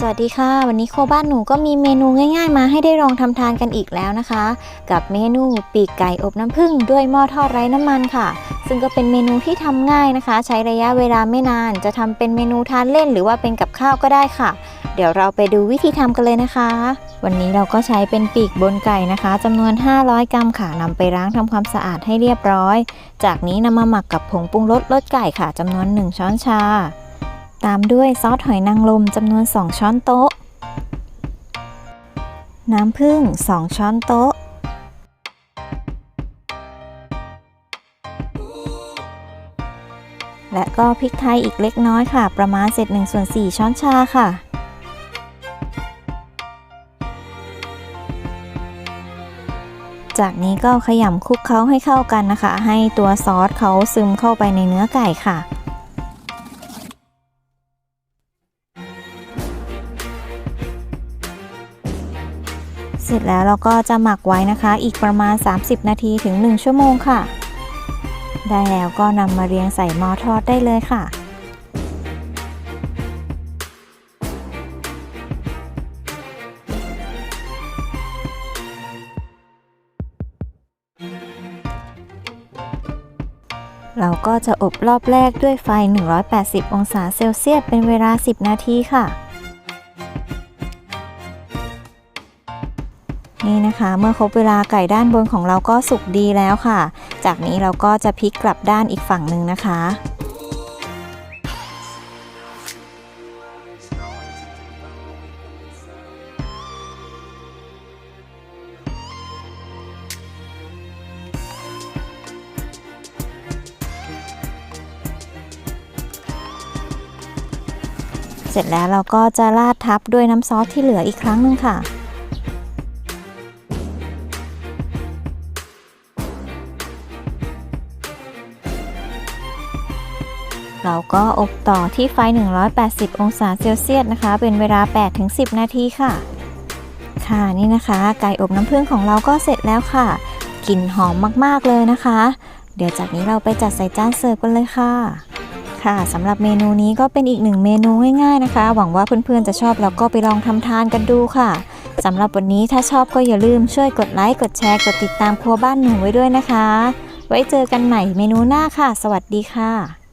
สวัสดีค่ะ วันนี้โคบ้านหนูก็มีเมนูง่าย ๆ มาให้ได้ลองทำทานกันอีกแล้วนะคะ กับเมนูปีกไก่อบน้ำผึ้งด้วยหม้อทอดไร้น้ำมันค่ะ ซึ่งก็เป็นเมนูที่ทำง่ายนะคะ ใช้ระยะเวลาไม่นาน จะทำเป็นเมนูทานเล่นหรือว่าเป็นกับข้าวก็ได้ค่ะ เดี๋ยวเราไปดูวิธีทำกันเลยนะคะ วันนี้เราก็ใช้เป็นปีกบนไก่นะคะจำนวน 500 กรัมค่ะนำไปล้างทำความสะอาดให้เรียบร้อย จากนี้นำมาหมักกับผงปรุงรสรสไก่ค่ะจำนวน 1 ช้อนชา ตามด้วยซอสหอยนางรมจำนวน 2 ช้อนโต๊ะ น้ำผึ้ง 2 ช้อนโต๊ะ และก็พริกไทยอีกเล็กน้อยค่ะ ประมาณเศษ1ส่วน4ช้อนชาค่ะจากนี้ก็ขยำคลุกเคล้าให้เข้ากันนะคะ ให้ตัวซอสเขาซึมเข้าไปในเนื้อไก่ค่ะ เสร็จแล้วเราก็จะหมักไว้นะคะ อีกประมาณ 30 นาทีถึง 1 ชั่วโมงค่ะ ได้แล้วก็นำมาเรียงใส่หม้อทอดได้เลยค่ะเราก็จะอบรอบแรกด้วยไฟ 180 องศาเซลเซียส เป็นเวลา 10 นาทีค่ะ นี่นะคะเมื่อครบเวลาไก่ด้านบนของเราก็สุกดีแล้วค่ะ จากนี้เราก็จะพลิกกลับด้านอีกฝั่งหนึ่งนะคะ เสร็จแล้วเราก็จะราดทับด้วยน้ำซอสที่เหลืออีกครั้งหนึ่งค่ะ เราก็อบต่อที่ไฟ 180 องศาเซลเซียสนะคะ เป็นเวลา 8-10 นาทีค่ะ ค่ะนี่นะคะ ไก่อบน้ำผึ้งของเราก็เสร็จแล้วค่ะกลิ่นหอมมากๆเลยนะคะ เดี๋ยวจากนี้เราไปจัดใส่จานเสิร์ฟกันเลยค่ะ ค่ะสำหรับเมนูนี้ก็เป็นอีกหนึ่งเมนูง่ายๆนะคะ หวังว่าเพื่อนๆจะชอบแล้วก็ไปลองทำทานกันดูค่ะสำหรับวันนี้ถ้าชอบก็อย่าลืมช่วยกดไลค์กดแชร์กดติดตามครัวบ้านหนูไว้ด้วยนะคะ ไว้เจอกันใหม่เมนูหน้าค่ะ สวัสดีค่ะ